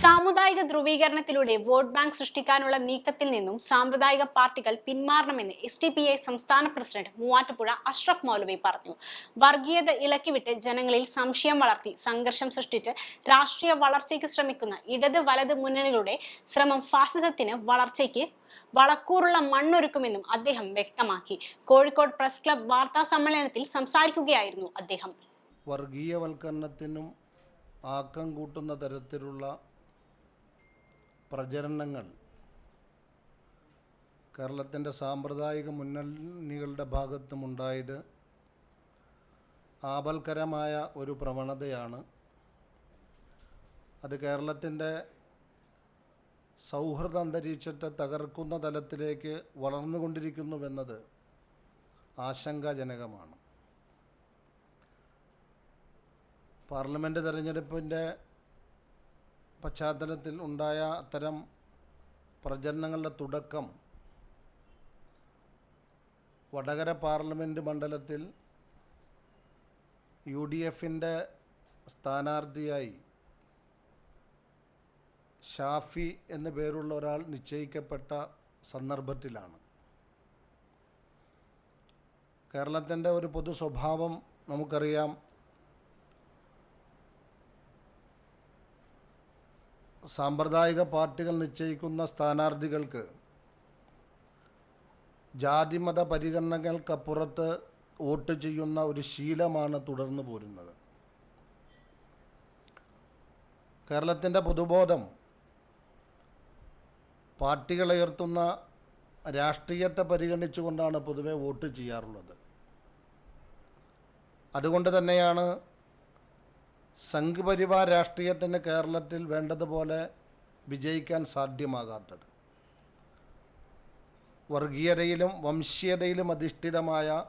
സാമുദായിക ധ്രുവീകരണത്തിലൂടെ vote bank സൃഷ്ടിക്കാനുള്ള നീക്കത്തിൽ നിന്നും സാമ്പ്രദായിക പാർട്ടികൾ പിന്മാറണമെന്ന് എസ് ഡി പി ഐ സംസ്ഥാന പ്രസിഡന്റ് മൂവാറ്റുപുഴ അഷ്റഫ് മൗലവി പറഞ്ഞു. വർഗീയത ഇളക്കിവിട്ട് ജനങ്ങളിൽ സംശയം വളർത്തി സംഘർഷം സൃഷ്ടിച്ച് രാഷ്ട്രീയ വളർച്ചയ്ക്ക് ശ്രമിക്കുന്ന ഇടത് വലത് മുന്നണികളുടെ ശ്രമം ഫാസിസത്തിന് വളർച്ചയ്ക്ക് വളക്കൂറുള്ള മണ്ണൊരുക്കുമെന്നും അദ്ദേഹം വ്യക്തമാക്കി. കോഴിക്കോട് പ്രസ് ക്ലബ് വാർത്താ സമ്മേളനത്തിൽ സംസാരിക്കുകയായിരുന്നു അദ്ദേഹം. വർഗീയവൽക്കരണത്തിനും ആക്കം കൂട്ടുന്ന തരത്തിലുള്ള പ്രചരണങ്ങൾ. കേരളത്തിന്റെ സാമ്പ്രദായിക മുന്നണികളുടെ ഭാഗത്തുമുണ്ടായത് ആപൽക്കരമായ ഒരു പ്രവണതയാണ്. അത് കേരളത്തിന്റെ സൗഹൃദ അന്തരീക്ഷത്തെ തകർക്കുന്ന തലത്തിലേക്ക് വളർന്നുകൊണ്ടിരിക്കുന്നുവെന്നത് ആശങ്കാജനകമാണ്. പാർലമെന്റ് തെരഞ്ഞെടുപ്പിന്റെ പശ്ചാത്തലത്തിൽ ഉണ്ടായ അത്തരം പ്രചരണങ്ങളുടെ തുടക്കം വടകര പാർലമെന്റ് മണ്ഡലത്തിൽ യു ഡി എഫിന്റെ സ്ഥാനാർത്ഥിയായി ഷാഫി എന്ന പേരുള്ള ഒരാൾ നിശ്ചയിക്കപ്പെട്ട സന്ദർഭത്തിലാണ്. കേരളത്തിന്റെ ഒരു പൊതു സ്വഭാവം നമുക്കറിയാം. സാമ്പ്രദായിക പാർട്ടികൾ നിശ്ചയിക്കുന്ന സ്ഥാനാർത്ഥികൾക്ക് ജാതിമത പരിഗണനകൾക്കപ്പുറത്ത് വോട്ട് ചെയ്യുന്ന ഒരു ശീലമാണ് തുടർന്നു പോരുന്നത്. കേരളത്തിന്റെ പൊതുബോധം പാർട്ടികൾ ഉയർത്തുന്ന രാഷ്ട്രീയത്തെ പരിഗണിച്ചുകൊണ്ടാണ് പൊതുവെ വോട്ട് ചെയ്യാറുള്ളത്. അതുകൊണ്ട് തന്നെയാണ് സംഘപരിവാർ രാഷ്ട്രീയത്തിന് കേരളത്തിൽ വേണ്ടതുപോലെ വിജയിക്കാൻ സാധ്യമാകാത്തത്. വർഗീയതയിലും വംശീയതയിലും അധിഷ്ഠിതമായ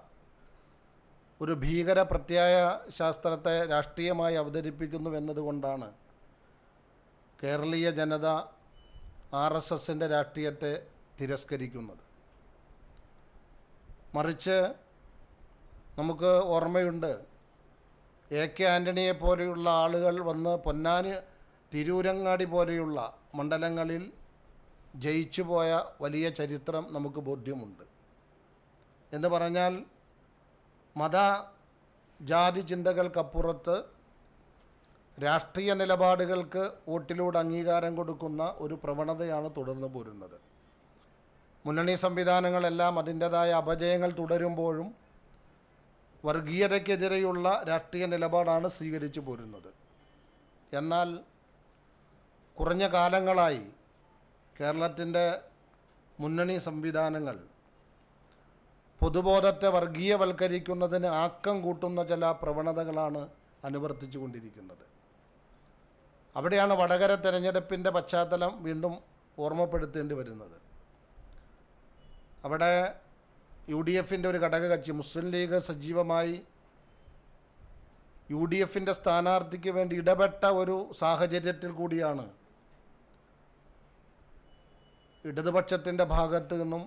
ഒരു ഭീകര പ്രത്യായ ശാസ്ത്രത്തെ രാഷ്ട്രീയമായി അവതരിപ്പിക്കുന്നു എന്നതുകൊണ്ടാണ് കേരളീയ ജനത ആർ എസ് എസിന്റെ രാഷ്ട്രീയത്തെ തിരസ്കരിക്കുന്നത്. മറിച്ച് നമുക്ക് ഓർമ്മയുണ്ട് എ കെ ആന്റണിയെ പോലെയുള്ള ആളുകൾ വന്ന് പൊന്നാനി തിരൂരങ്ങാടി പോലെയുള്ള മണ്ഡലങ്ങളിൽ ജയിച്ചു പോയ വലിയ ചരിത്രം നമുക്ക് ബോധ്യമുണ്ട്. എന്ന് പറഞ്ഞാൽ മത ജാതി ചിന്തകൾക്കപ്പുറത്ത് രാഷ്ട്രീയ നിലപാടുകൾക്ക് വോട്ടിലൂടെ അംഗീകാരം കൊടുക്കുന്ന ഒരു പ്രവണതയാണ് തുടർന്നു പോരുന്നത്. മുന്നണി സംവിധാനങ്ങളെല്ലാം അതിന്റെതായ അപജയങ്ങൾ തുടരുമ്പോഴും വർഗീയതയ്ക്കെതിരെയുള്ള രാഷ്ട്രീയ നിലപാടാണ് സ്വീകരിച്ചു പോരുന്നത്. എന്നാൽ കുറഞ്ഞ കാലങ്ങളായി കേരളത്തിന്റെ മുന്നണി സംവിധാനങ്ങൾ പൊതുബോധത്തെ വർഗീയവൽക്കരിക്കുന്നതിന് ആക്കം കൂട്ടുന്ന ചില പ്രവണതകളാണ് അനുവർത്തിച്ചു കൊണ്ടിരിക്കുന്നത്. അവിടെയാണ് വടകര തെരഞ്ഞെടുപ്പിന്റെ പശ്ചാത്തലം വീണ്ടും ഓർമ്മപ്പെടുത്തേണ്ടി വരുന്നത്. അവിടെ യു ഡി എഫിന്റെ ഒരു ഘടകകക്ഷി മുസ്ലിം ലീഗ് സജീവമായി യു ഡി എഫിന്റെ സ്ഥാനാർത്ഥിക്ക് വേണ്ടി ഇടപെട്ട ഒരു സാഹചര്യത്തിൽ കൂടിയാണ് ഇടതുപക്ഷത്തിന്റെ ഭാഗത്തു നിന്നും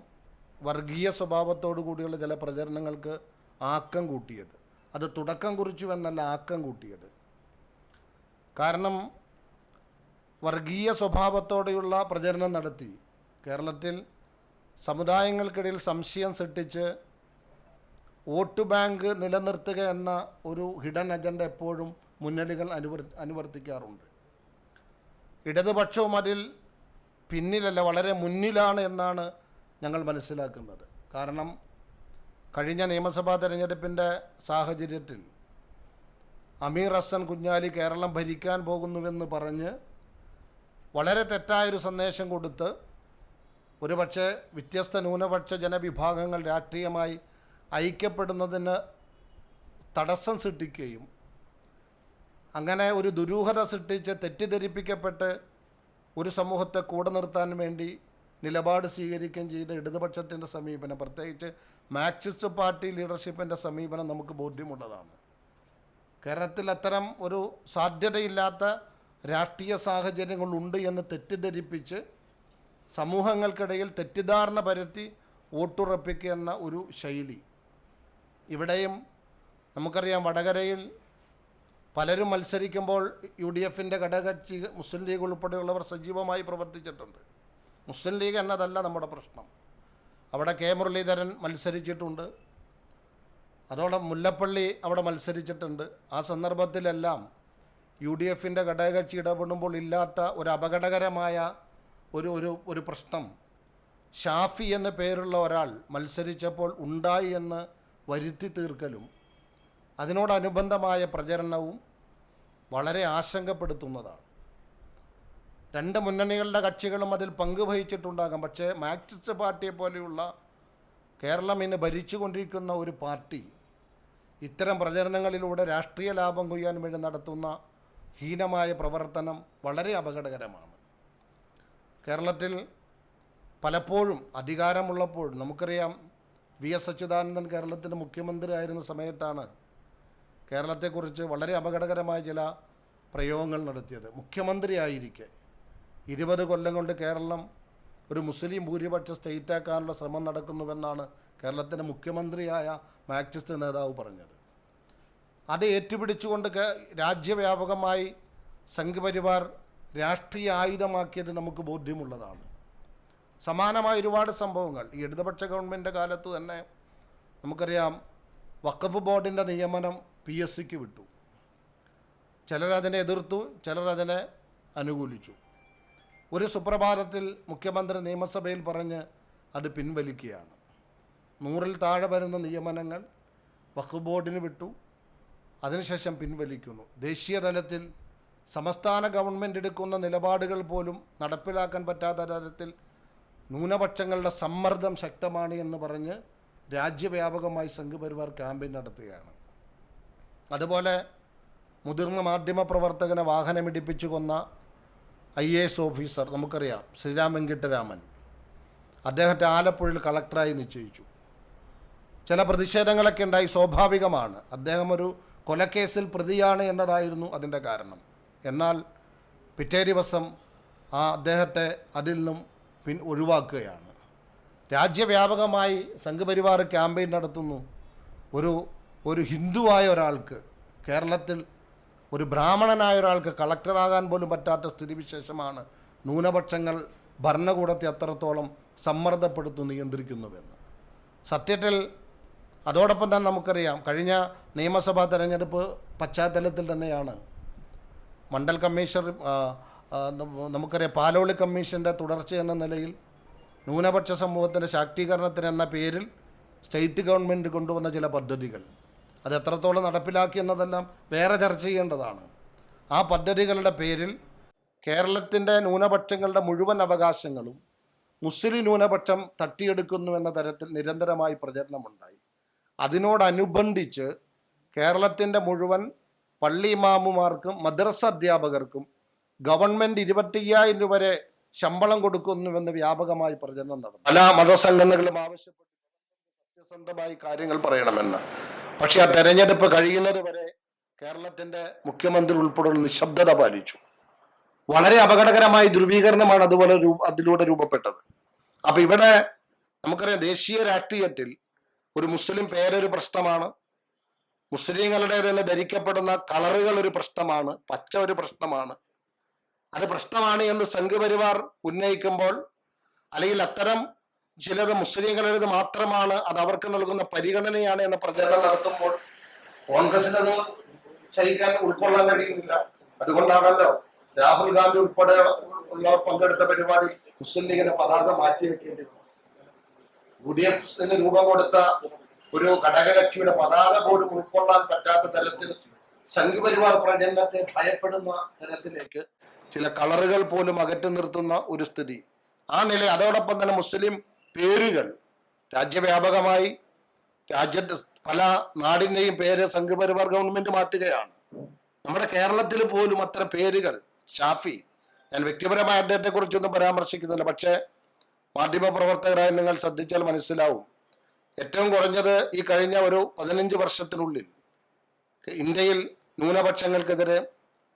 വർഗീയ സ്വഭാവത്തോടു കൂടിയുള്ള ചില പ്രചരണങ്ങൾക്ക് ആക്കം കൂട്ടിയത്. അത് തുടക്കം കുറിച്ചു എന്നല്ല ആക്കം കൂട്ടിയത്. കാരണം വർഗീയ സ്വഭാവത്തോടെയുള്ള പ്രചരണം നടത്തി. കേരളത്തിൽ സമുദായങ്ങൾക്കിടയിൽ സംശയം സൃഷ്ടിച്ച് വോട്ട് ബാങ്ക് നിലനിർത്തുക എന്ന ഒരു ഹിഡൻ അജണ്ട എപ്പോഴും മുന്നണികൾ അനുവർ അനുവർത്തിക്കാറുണ്ട്. ഇടതുപക്ഷവും അതിൽ പിന്നിലല്ല വളരെ മുന്നിലാണ് എന്നാണ് ഞങ്ങൾ മനസ്സിലാക്കുന്നത്. കാരണം കഴിഞ്ഞ നിയമസഭാ തെരഞ്ഞെടുപ്പിന്റെ സാഹചര്യത്തിൽ അമീർ ഹസൻ കുഞ്ഞാലി കേരളം ഭരിക്കാൻ പോകുന്നുവെന്ന് പറഞ്ഞ് വളരെ തെറ്റായൊരു സന്ദേശം കൊടുത്ത് ഒരുപക്ഷെ വ്യത്യസ്ത ന്യൂനപക്ഷ ജനവിഭാഗങ്ങൾ രാഷ്ട്രീയമായി ഐക്യപ്പെടുന്നതിന് തടസ്സം സൃഷ്ടിക്കുകയും അങ്ങനെ ഒരു ദുരൂഹത സൃഷ്ടിച്ച് തെറ്റിദ്ധരിപ്പിക്കപ്പെട്ട് ഒരു സമൂഹത്തെ കൂടെ നിർത്താൻ വേണ്ടി നിലപാട് സ്വീകരിക്കുകയും ചെയ്ത ഇടതുപക്ഷത്തിന്റെ സമീപനം പ്രത്യേകിച്ച് മാർക്സിസ്റ്റ് പാർട്ടി ലീഡർഷിപ്പിന്റെ സമീപനം നമുക്ക് ബോധ്യമുള്ളതാണ്. കേരളത്തിൽ അത്തരം ഒരു സാധ്യതയില്ലാത്ത രാഷ്ട്രീയ സാഹചര്യങ്ങളുണ്ട് എന്ന് തെറ്റിദ്ധരിപ്പിച്ച് സമൂഹങ്ങൾക്കിടയിൽ തെറ്റിദ്ധാരണ പരത്തി വോട്ടുറപ്പിക്കുന്ന ഒരു ശൈലി. ഇവിടെയും നമുക്കറിയാം വടകരയിൽ പലരും മത്സരിക്കുമ്പോൾ യു ഡി എഫിന്റെ ഘടകക്ഷി മുസ്ലിം ലീഗ് ഉൾപ്പെടെയുള്ളവർ സജീവമായി പ്രവർത്തിച്ചിട്ടുണ്ട്. മുസ്ലിം ലീഗ് എന്നതല്ല നമ്മുടെ പ്രശ്നം. അവിടെ കെ മുരളീധരൻ മത്സരിച്ചിട്ടുണ്ട്. അതോടെ മുല്ലപ്പള്ളി അവിടെ മത്സരിച്ചിട്ടുണ്ട്. ആ സന്ദർഭത്തിലെല്ലാം യു ഡി എഫിന്റെ ഘടകകക്ഷി ഇടപെടുമ്പോൾ ഇല്ലാത്ത ഒരു അപകടകരമായ ഒരു ഒരു ഒരു പ്രശ്നം. ഷാഫി എന്ന പേരുള്ള ഒരാൾ മത്സരിച്ചപ്പോൾ ഉണ്ടായി എന്ന് വരുത്തി തീർക്കലും അതിനോടനുബന്ധമായ പ്രചരണവും വളരെ ആശങ്കപ്പെടുത്തുന്നതാണ്. രണ്ട് മുന്നണികളുടെ കക്ഷികളും അതിൽ പങ്കുവഹിച്ചിട്ടുണ്ടാകാം. പക്ഷേ മാർക്സിസ്റ്റ് പാർട്ടിയെ പോലെയുള്ള കേരളം ഇന്ന് ഭരിച്ചുകൊണ്ടിരിക്കുന്ന ഒരു പാർട്ടി ഇത്തരം പ്രചരണങ്ങളിലൂടെ രാഷ്ട്രീയ ലാഭം കൊയ്യാൻ വേണ്ടി നടത്തുന്ന ഹീനമായ പ്രവർത്തനം വളരെ അപകടകരമാണ്. കേരളത്തിൽ പലപ്പോഴും അധികാരമുള്ളപ്പോൾ നമുക്കറിയാം വി എസ് അച്യുതാനന്ദൻ കേരളത്തിന്റെ മുഖ്യമന്ത്രി ആയിരുന്ന സമയത്താണ് കേരളത്തെക്കുറിച്ച് വളരെ അപകടകരമായ ചില പ്രയോഗങ്ങൾ നടത്തിയത്. മുഖ്യമന്ത്രി ആയിരിക്കെ. ഇരുപത് കൊല്ലം കൊണ്ട് കേരളം ഒരു മുസ്ലിം ഭൂരിപക്ഷ സ്റ്റേറ്റാക്കാനുള്ള ശ്രമം നടക്കുന്നുവെന്നാണ് കേരളത്തിന്റെ മുഖ്യമന്ത്രിയായ മാക്സിസ്റ്റ് നേതാവ് പറഞ്ഞത്. അത് ഏറ്റുപിടിച്ചുകൊണ്ട് രാജ്യവ്യാപകമായി സംഘപരിവാർ രാഷ്ട്രീയ ആയുധമാക്കിയത് നമുക്ക് ബോധ്യമുള്ളതാണ്. സമാനമായ ഒരുപാട് സംഭവങ്ങൾ. ഈ ഇടതുപക്ഷ ഗവൺമെന്റിന്റെ കാലത്ത് തന്നെ നമുക്കറിയാം വഖഫ് ബോർഡിന്റെ നിയമനം പി എസ് സിക്ക് വിട്ടു. ചിലരതിനെ എതിർത്തു ചിലരതിനെ അനുകൂലിച്ചു. ഒരു സുപ്രഭാതത്തിൽ മുഖ്യമന്ത്രി നിയമസഭയിൽ പറഞ്ഞ് അത് പിൻവലിക്കുകയാണ്. നൂറിൽ താഴെ വരുന്ന നിയമനങ്ങൾ വഖഫ് ബോർഡിന് വിട്ടു അതിനുശേഷം പിൻവലിക്കുന്നു. ദേശീയ തലത്തിൽ സംസ്ഥാന ഗവൺമെന്റ് എടുക്കുന്ന നിലപാടുകൾ പോലും നടപ്പിലാക്കാൻ പറ്റാത്ത തരത്തിൽ ന്യൂനപക്ഷങ്ങളുടെ സമ്മർദ്ദം ശക്തമാണ് എന്ന് പറഞ്ഞ് രാജ്യവ്യാപകമായി സംഘപരിവാർ ക്യാമ്പയിൻ നടത്തുകയാണ്. അതുപോലെ മുതിർന്ന മാധ്യമ പ്രവർത്തകനെ വാഹനമിടിപ്പിച്ചു കൊന്ന ഐ എ എസ് ഓഫീസർ നമുക്കറിയാം ശ്രീരാം വെങ്കിട്ടരാമൻ. അദ്ദേഹത്തെ ആലപ്പുഴയിൽ കളക്ടറായി നിശ്ചയിച്ചു. ചില പ്രതിഷേധങ്ങളൊക്കെ ഉണ്ടായി സ്വാഭാവികമാണ്. അദ്ദേഹം ഒരു കൊലക്കേസിൽ പ്രതിയാണ് എന്നതായിരുന്നു അതിന്റെ കാരണം. എന്നാൽ പിറ്റേ ദിവസം ആ അദ്ദേഹത്തെ അതിൽ നിന്നും പിൻ ഒഴിവാക്കുകയാണ്. രാജ്യവ്യാപകമായി സംഘപരിവാർ ക്യാമ്പയിൻ നടത്തുന്നു. ഒരു ഒരു ഹിന്ദുവായ ഒരാൾക്ക് കേരളത്തിൽ ഒരു ബ്രാഹ്മണനായ ഒരാൾക്ക് കളക്ടറാകാൻ പോലും പറ്റാത്ത സ്ഥിതിവിശേഷമാണ് ന്യൂനപക്ഷങ്ങൾ ഭരണകൂടത്തെ അത്രത്തോളം സമ്മർദ്ദപ്പെടുത്തി നിയന്ത്രിക്കുന്നുവെന്ന്. സത്യത്തിൽ അതോടൊപ്പം തന്നെ നമുക്കറിയാം കഴിഞ്ഞ നിയമസഭാ തെരഞ്ഞെടുപ്പ് പശ്ചാത്തലത്തിൽ തന്നെയാണ് മണ്ഡൽ ആ, നമുക്കറിയാം പാലോളി കമ്മീഷന്റെ തുടർച്ച എന്ന നിലയിൽ ന്യൂനപക്ഷ സമൂഹത്തിന്റെ ശാക്തീകരണത്തിന് എന്ന പേരിൽ സ്റ്റേറ്റ് ഗവൺമെന്റ് കൊണ്ടുവന്ന ചില പദ്ധതികൾ. അത് എത്രത്തോളം നടപ്പിലാക്കി എന്നതെല്ലാം വേറെ ചർച്ച ചെയ്യേണ്ടതാണ്. ആ പദ്ധതികളുടെ പേരിൽ കേരളത്തിന്റെ ന്യൂനപക്ഷങ്ങളുടെ മുഴുവൻ അവകാശങ്ങളും മുസ്ലിം ന്യൂനപക്ഷം തട്ടിയെടുക്കുന്നു എന്ന തരത്തിൽ നിരന്തരമായി പ്രചരണമുണ്ടായി. അതിനോടനുബന്ധിച്ച് കേരളത്തിന്റെ മുഴുവൻ പള്ളി ഇമാമുമാർക്കും മദ്രസ അധ്യാപകർക്കും ഗവൺമെന്റ് ഇരുപത്തയ്യായിരം രൂപ വരെ ശമ്പളം കൊടുക്കുന്നുവെന്ന് വ്യാപകമായി പ്രചരണം നടന്നു. പല മതസംഘടനകളും ആവശ്യപ്പെട്ടു സത്യസന്ധമായി കാര്യങ്ങൾ പറയണമെന്ന്. പക്ഷെ ആ തെരഞ്ഞെടുപ്പ് കഴിയുന്നത് വരെ കേരളത്തിന്റെ മുഖ്യമന്ത്രി ഉൾപ്പെടെ നിശബ്ദത പാലിച്ചു. വളരെ അപകടകരമായ ധ്രുവീകരണമാണ് അതുപോലെ അതിലൂടെ രൂപപ്പെട്ടത്. അപ്പൊ ഇവിടെ നമുക്കറിയാം ദേശീയ രാഷ്ട്രീയത്തിൽ ഒരു മുസ്ലിം പേരൊരു പ്രശ്നമാണ്. മുസ്ലിങ്ങളുടെ തന്നെ ധരിക്കപ്പെടുന്ന കളറുകൾ ഒരു പ്രശ്നമാണ് പച്ച ഒരു പ്രശ്നമാണ്. അത് പ്രശ്നമാണ് എന്ന് സംഘപരിവാർ ഉന്നയിക്കുമ്പോൾ അല്ലെങ്കിൽ അത്തരം ചിലത് മുസ്ലിങ്ങളുടേത് മാത്രമാണ് അത് അവർക്ക് നൽകുന്ന പരിഗണനയാണ് എന്ന പ്രചരണം നടത്തുമ്പോൾ കോൺഗ്രസിന് അത് സഹിക്കാൻ ഉൾക്കൊള്ളാൻ കഴിയുന്നില്ല. അതുകൊണ്ടാണല്ലോ രാഹുൽ ഗാന്ധി ഉൾപ്പെടെ ഉള്ളവർ പങ്കെടുത്ത പരിപാടി മുസ്ലിം ലീഗിന്റെ പതാക മാറ്റിവെക്കേണ്ടി വന്നു. യു ഡി എഫിന് രൂപം കൊടുത്ത ഒരു ഘടകകക്ഷിയുടെ പതാക പോലും ഉൾക്കൊള്ളാൻ പറ്റാത്ത തരത്തിൽ സംഘപരിവാർ പ്രചരണത്തെ ഭയപ്പെടുന്ന തരത്തിലേക്ക് ചില കളറുകൾ പോലും അകറ്റി നിർത്തുന്ന ഒരു സ്ഥിതി. ആ നില അതോടൊപ്പം തന്നെ മുസ്ലിം പേരുകൾ രാജ്യവ്യാപകമായി രാജ്യത്തെ പല നാടിന്റെയും പേര് സംഘപരിവാർ ഗവൺമെന്റ് മാറ്റുകയാണ്. നമ്മുടെ കേരളത്തിൽ പോലും അത്ര പേരുകൾ ഷാഫി ഞാൻ വ്യക്തിപരമായ അദ്ദേഹത്തെ കുറിച്ചൊന്നും പരാമർശിക്കുന്നില്ല. പക്ഷേ മാധ്യമപ്രവർത്തകരായ നിങ്ങൾ ശ്രദ്ധിച്ചാൽ മനസ്സിലാവും. ഏറ്റവും കുറഞ്ഞത് ഈ കഴിഞ്ഞ ഒരു പതിനഞ്ച് വർഷത്തിനുള്ളിൽ ഇന്ത്യയിൽ ന്യൂനപക്ഷങ്ങൾക്കെതിരെ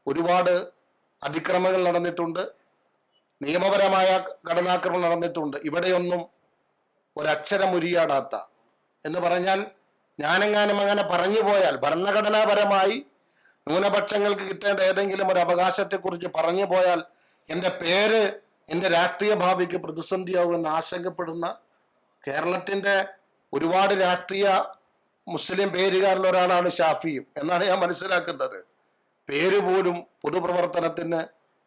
ഒരുപാട് അതിക്രമങ്ങൾ നടന്നിട്ടുണ്ട്. നിയമപരമായ ഘടനാക്രമം നടന്നിട്ടുണ്ട്. ഇവിടെയൊന്നും ഒരക്ഷരം ഉരിയാടാത്ത എന്ന് പറഞ്ഞാൽ ഞാനെങ്ങാനും അങ്ങനെ പറഞ്ഞു പോയാൽ ഭരണഘടനാപരമായി ന്യൂനപക്ഷങ്ങൾക്ക് കിട്ടേണ്ട ഏതെങ്കിലും ഒരു അവകാശത്തെക്കുറിച്ച് പറഞ്ഞു പോയാൽ എന്റെ പേര് എന്റെ രാഷ്ട്രീയ ഭാവിക്ക് പ്രതിസന്ധിയാവുമെന്ന് ആശങ്കപ്പെടുന്ന കേരളത്തിന്റെ ഒരുപാട് രാഷ്ട്രീയ മുസ്ലിം പേരുകാരിൽ ഒരാളാണ് ഷാഫിയും എന്നാണ് ഞാൻ മനസ്സിലാക്കുന്നത്. പേര് പോലും പൊതുപ്രവർത്തനത്തിന്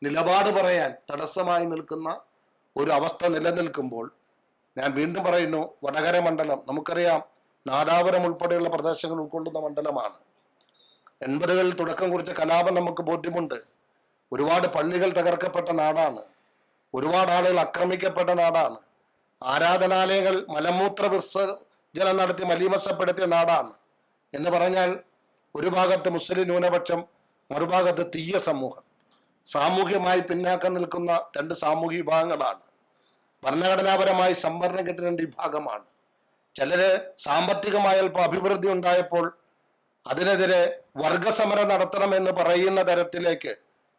നിലപാട് പറയാൻ തടസ്സമായി നിൽക്കുന്ന ഒരു അവസ്ഥ നിലനിൽക്കുമ്പോൾ ഞാൻ വീണ്ടും പറയുന്നു വടകര മണ്ഡലം നമുക്കറിയാം നാദാപുരം ഉൾപ്പെടെയുള്ള പ്രദേശങ്ങൾ ഉൾക്കൊള്ളുന്ന മണ്ഡലമാണ്. എൺപതുകളിൽ തുടക്കം കുറിച്ച കലാപം നമുക്ക് ബോധ്യമുണ്ട്. ഒരുപാട് പള്ളികൾ തകർക്കപ്പെട്ട നാടാണ്. ഒരുപാട് ആളുകൾ ആക്രമിക്കപ്പെട്ട നാടാണ്. ആരാധനാലയങ്ങൾ മലമൂത്ര വിസർജനം നടത്തി മലീമസപ്പെടുത്തിയ നാടാണ്. എന്ന് പറഞ്ഞാൽ ഒരു ഭാഗത്ത് മുസ്ലിം ന്യൂനപക്ഷം മറുഭാഗത്ത് തീയ സമൂഹം. സാമൂഹ്യമായി പിന്നാക്കം നിൽക്കുന്ന രണ്ട് സാമൂഹ്യ വിഭാഗങ്ങളാണ്. ഭരണഘടനാപരമായി സംവരണം കിട്ടുന്ന രണ്ട് വിഭാഗമാണ്. ചിലര് സാമ്പത്തികമായ അല്പം അഭിവൃദ്ധി ഉണ്ടായപ്പോൾ അതിനെതിരെ വർഗസമരം നടത്തണമെന്ന് പറയുന്ന തരത്തിലേക്ക്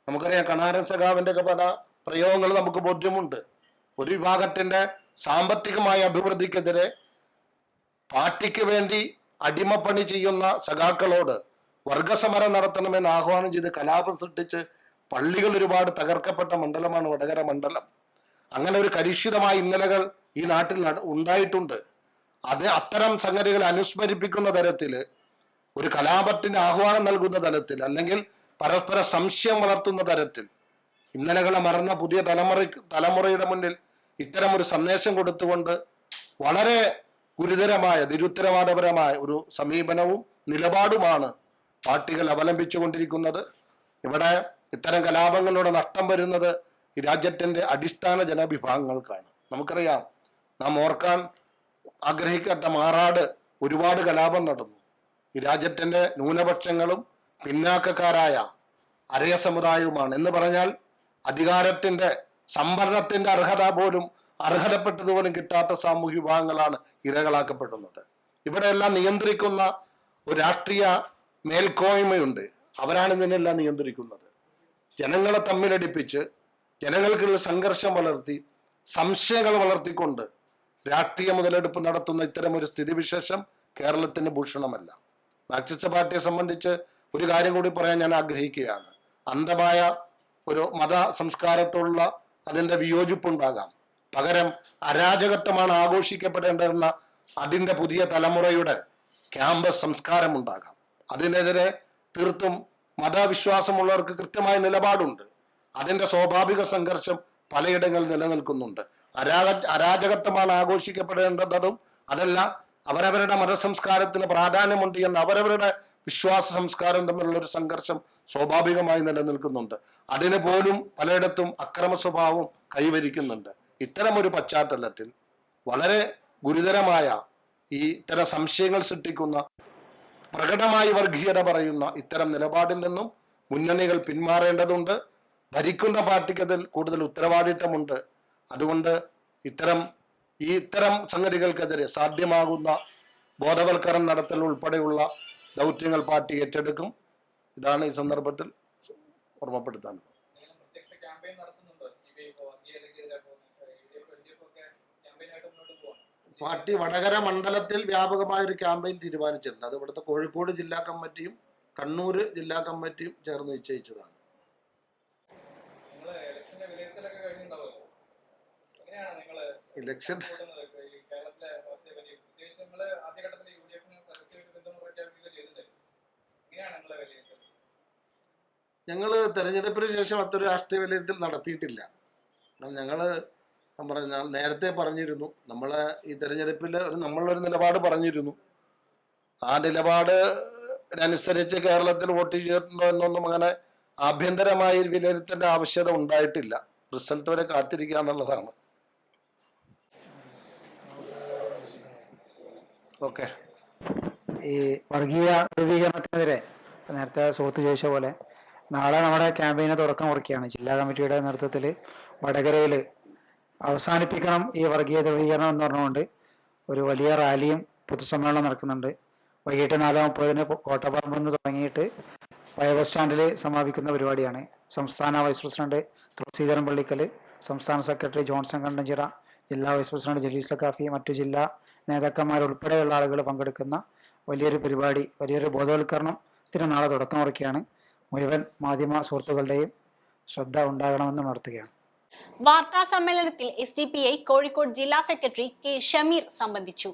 നമുക്കറിയാം കണാരൻ സഖാവിന്റെ ഒക്കെ പല പ്രയോഗങ്ങൾ നമുക്ക് ബോധ്യമുണ്ട്. ഒരു വിഭാഗത്തിന്റെ സാമ്പത്തികമായ അഭിവൃദ്ധിക്കെതിരെ പാർട്ടിക്ക് വേണ്ടി അടിമപ്പണി ചെയ്യുന്ന സഖാക്കളോട് വർഗസമരം നടത്തണമെന്ന് ആഹ്വാനം ചെയ്ത് കലാപം സൃഷ്ടിച്ച് പള്ളികൾ ഒരുപാട് തകർക്കപ്പെട്ട മണ്ഡലമാണ് വടകര മണ്ഡലം. അങ്ങനെ ഒരു കലുഷിതമായ ഇന്നലകൾ ഈ നാട്ടിൽ ഉണ്ടായിട്ടുണ്ട്. അത് അത്തരം സംഗതികളെ അനുസ്മരിപ്പിക്കുന്ന തരത്തിൽ ഒരു കലാപത്തിന് ആഹ്വാനം നൽകുന്ന തലത്തിൽ അല്ലെങ്കിൽ പരസ്പര സംശയം വളർത്തുന്ന തരത്തിൽ ഇന്നലകളെ മറന്ന പുതിയ തലമുറ തലമുറയുടെ മുന്നിൽ ഇത്തരം ഒരു സന്ദേശം കൊടുത്തുകൊണ്ട് വളരെ ഗുരുതരമായ നിരുത്തരവാദപരമായ ഒരു സമീപനവും നിലപാടുമാണ് പാർട്ടികൾ അവലംബിച്ചുകൊണ്ടിരിക്കുന്നത്. ഇവിടെ ഇത്തരം കലാപങ്ങളിലൂടെ നഷ്ടം വരുന്നത് ഈ രാജ്യത്തിന്റെ അടിസ്ഥാന ജനവിഭാഗങ്ങൾക്കാണ്. നമുക്കറിയാം നാം ഓർക്കാൻ ആഗ്രഹിക്കാത്ത മാറാട് ഒരുപാട് കലാപം നടന്നു. ഈ രാജ്യത്തിന്റെ ന്യൂനപക്ഷങ്ങളും പിന്നാക്കക്കാരായ അരയ സമുദായവുമാണ് എന്ന് പറഞ്ഞാൽ അധികാരത്തിന്റെ സംവരണത്തിന്റെ അർഹത പോലും അർഹതപ്പെട്ടതുപോലും കിട്ടാത്ത സാമൂഹ്യ വിഭാഗങ്ങളാണ് ഇരകളാക്കപ്പെടുന്നത്. ഇവിടെയെല്ലാം നിയന്ത്രിക്കുന്ന ഒരു രാഷ്ട്രീയ മേൽക്കോയ്മയുണ്ട്. അവരാണ് ഇതിനെല്ലാം നിയന്ത്രിക്കുന്നത്. ജനങ്ങളെ തമ്മിലടിപ്പിച്ച് ജനങ്ങൾക്കുള്ള സംഘർഷം വളർത്തി സംശയങ്ങൾ വളർത്തിക്കൊണ്ട് രാഷ്ട്രീയ മുതലെടുപ്പ് നടത്തുന്ന ഇത്തരം ഒരു സ്ഥിതിവിശേഷം കേരളത്തിന് ഭൂഷണമല്ല. മാർക്സിസ്റ്റ് പാർട്ടിയെ സംബന്ധിച്ച് ഒരു കാര്യം കൂടി പറയാൻ ഞാൻ ആഗ്രഹിക്കുകയാണ്. അന്ധമായ ഒരു മത സംസ്കാരത്തോടുള്ള അതിന്റെ വിയോജിപ്പുണ്ടാകാം. പകരം അരാജകത്വമാണ് ആഘോഷിക്കപ്പെടേണ്ടതെന്ന അതിന്റെ പുതിയ തലമുറയുടെ ക്യാമ്പസ് സംസ്കാരം ഉണ്ടാകാം അതിനെതിരെ തീർത്തും മതവിശ്വാസമുള്ളവർക്ക് കൃത്യമായ നിലപാടുണ്ട്. അതിന്റെ സ്വാഭാവിക സംഘർഷം പലയിടങ്ങളിൽ നിലനിൽക്കുന്നുണ്ട്. അരാജ അരാജകത്വമാണ് ആഘോഷിക്കപ്പെടേണ്ടതും അതല്ല അവരവരുടെ മതസംസ്കാരത്തിന് പ്രാധാന്യമുണ്ട് എന്ന് അവരവരുടെ വിശ്വാസ സംസ്കാരം തമ്മിലുള്ള ഒരു സംഘർഷം സ്വാഭാവികമായി നിലനിൽക്കുന്നുണ്ട്. അതിന് പോലും പലയിടത്തും അക്രമ സ്വഭാവം കൈവരിക്കുന്നുണ്ട്. ഇത്തരം ഒരു പശ്ചാത്തലത്തിൽ വളരെ ഗുരുതരമായ ഈ ഇത്തരം സംശയങ്ങൾ സൃഷ്ടിക്കുന്ന പ്രകടമായി വർഗീയത പറയുന്ന ഇത്തരം നിലപാടിൽ നിന്നും മുന്നണികൾ പിന്മാറേണ്ടതുണ്ട്. ഭരിക്കുന്ന പാർട്ടിക്ക് അതിൽ കൂടുതൽ ഉത്തരവാദിത്തമുണ്ട്. അതുകൊണ്ട് ഇത്തരം ഈ ഇത്തരം സംഗതികൾക്കെതിരെ സാധ്യമാകുന്ന ബോധവൽക്കരണം നടത്തൽ ഉൾപ്പെടെയുള്ള ദൗത്യങ്ങൾ പാർട്ടി ഏറ്റെടുക്കും. ഇതാണ് ഈ സന്ദർഭത്തിൽ ഓർമ്മപ്പെടുത്താനുള്ളത്. പാർട്ടി വടകര മണ്ഡലത്തിൽ വ്യാപകമായ ഒരു ക്യാമ്പയിൻ തീരുമാനിച്ചിട്ടുണ്ട്. അത് ഇവിടുത്തെ കോഴിക്കോട് ജില്ലാ കമ്മിറ്റിയും കണ്ണൂർ ജില്ലാ കമ്മിറ്റിയും ചേർന്ന് നിശ്ചയിച്ചതാണ്. ഇലക്ഷൻ ഞങ്ങൾ തെരഞ്ഞെടുപ്പിന് ശേഷം അത്ര രാഷ്ട്രീയ വിലയിരുത്തൽ നടത്തിയിട്ടില്ല. ഞങ്ങൾ ഞാൻ പറഞ്ഞ ഞാൻ നേരത്തെ പറഞ്ഞിരുന്നു. നമ്മൾ ഈ തെരഞ്ഞെടുപ്പിൽ ഒരു നമ്മളൊരു നിലപാട് പറഞ്ഞിരുന്നു. ആ നിലപാട് അനുസരിച്ച് കേരളത്തിൽ വോട്ട് ചെയ്തിട്ടുണ്ടോ എന്നൊന്നും അങ്ങനെ ആഭ്യന്തരമായി വിലയിരുത്തേണ്ട ആവശ്യത ഉണ്ടായിട്ടില്ല. റിസൾട്ട് വരെ കാത്തിരിക്കുക എന്നുള്ളതാണ്. ഓക്കെ. ഈ വർഗീയ ധ്രുവീകരണത്തിനെതിരെ നേരത്തെ സുഹൃത്ത് ചോദിച്ച പോലെ നാളെ നമ്മുടെ ക്യാമ്പയിന് തുടക്കം കുറിക്കുകയാണ്. ജില്ലാ കമ്മിറ്റിയുടെ നേതൃത്വത്തിൽ വടകരയിൽ അവസാനിപ്പിക്കണം ഈ വർഗീയ ധ്രുവീകരണം എന്ന് പറഞ്ഞുകൊണ്ട് ഒരു വലിയ റാലിയും പൊതുസമ്മേളനം നടക്കുന്നുണ്ട്. വൈകിട്ട് നാല് മുപ്പതിന് കോട്ടപ്പറമ്പിൽ നിന്ന് തുടങ്ങിയിട്ട് ബസ് സ്റ്റാൻഡിൽ സമാപിക്കുന്ന പരിപാടിയാണ്. സംസ്ഥാന വൈസ് പ്രസിഡന്റ് തുളസീധരൻ പള്ളിക്കൽ സംസ്ഥാന സെക്രട്ടറി ജോൺസൺ കണ്ടഞ്ചിറ ജില്ലാ വൈസ് പ്രസിഡന്റ് ജലീൽ സക്കാഫി മറ്റു ജില്ലാ നേതാക്കന്മാരുൾപ്പെടെയുള്ള ആളുകൾ പങ്കെടുക്കുന്ന വലിയൊരു പരിപാടി വലിയൊരു ബോധവൽക്കരണത്തിന് നാളെ തുടക്കം കുറിക്കുകയാണ്. മുഴുവൻ മാധ്യമ സുഹൃത്തുക്കളുടെയും ശ്രദ്ധ ഉണ്ടാകണമെന്ന് ഉണർത്തുകയാണ് വാർത്താ സമ്മേളനത്തിൽ S D P I Kozhikode ജില്ലാ സെക്രട്ടറി കെ ഷമീർ സംബന്ധിച്ചു.